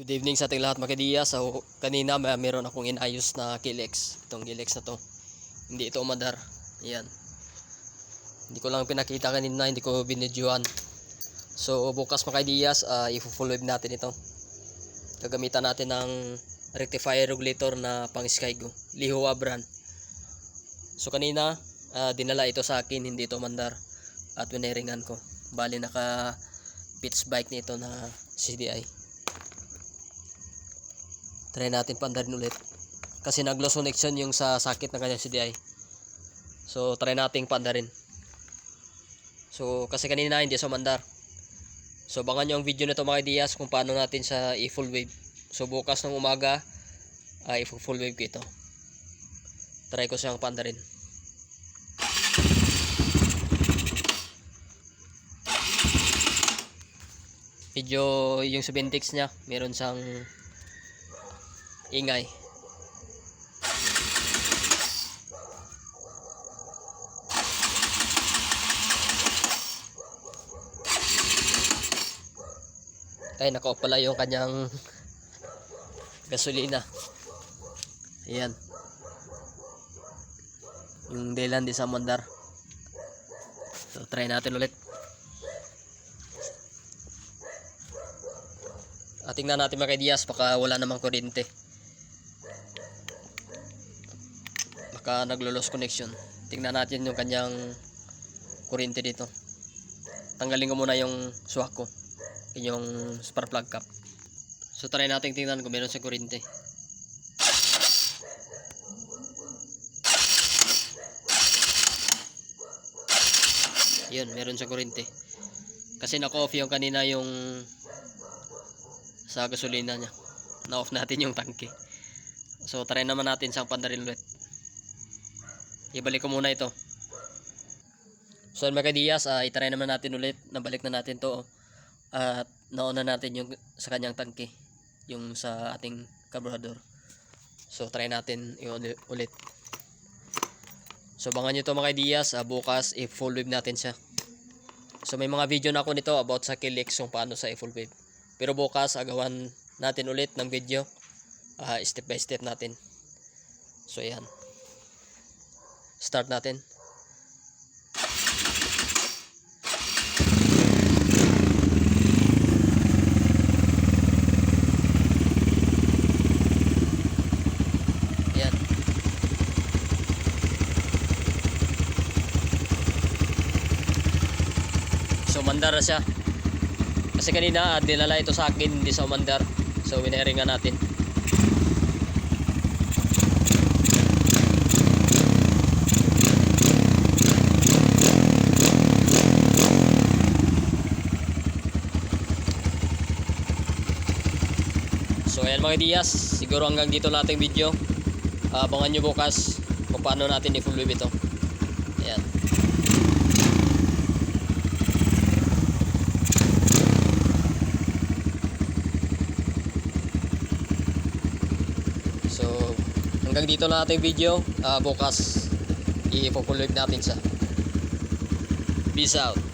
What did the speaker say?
Good evening sa ating lahat mga kadiya. So, kanina may meron akong inayos na Kilex. Itong Kilex na to. Hindi ito umadar. Ayan. Hindi ko lang pinakita kanina, hindi ko binidyoan. So, bukas mga kadias, uh, i-full wave natin ito. Gagamitan natin ng rectifier regulator na pang Skygo. Lihua brand. So, kanina, ah, dinala ito sa akin, hindi ito umandar. At wineringan ko. Bali, naka pitch bike nito na CDI try natin pandarin ulit. Kasi nag loss connection yung sa sakit ng kanyang CDI so try nating pandarin so kasi kanina hindi sa mandar so bangan nyo ang video nito mga ideas kung paano natin sa i-full wave. So bukas ng umaga ay i-full wave ko ito. Try ko siyang pandarin medyo yung 7 niya meron siyang ingay. Ay, naka-off pala yung kanyang gasolina. Ayan. Yung Delan di sa Mandar. So, try natin ulit. At tingnan natin mga kaidiyas, baka wala namang kuryente. Baka naglo-loss connection. Tingnan natin yung kanyang kuryente dito. Tanggalin ko muna yung swak ko. Yung spark plug cap. So try natin tingnan kung meron sa kuryente. Yun, meron sa kuryente. Kasi naka-off yung kanina yung sa gasolina niya. Na-off natin yung tangke. So try naman natin sa pandarin ulit. Ibalik ko muna ito. So mga kadiyas, uh, itry naman natin ulit. Nabalik na natin to. At nauna natin yung sa kanyang tangke. Yung sa ating carburetor. So try natin yung uli- ulit. So bangan nyo to mga ideas. Uh, bukas i-full wave natin siya. So may mga video na ako nito about sa Kilix kung paano sa i-full wave. Pero bukas agawan natin ulit ng video. Ah, step by step natin. So ayan. Start natin. Ayan. So mandar na siya. Kasi kanina ah, dinala ito sa akin hindi sa umandar. So wineringan natin. So ayan mga Dias, siguro hanggang dito nating video. Ah, Abangan nyo bukas kung paano natin i-full wave ito. Ayan. So hanggang dito na ating video. Ah, bukas i-full wave natin siya. Peace out.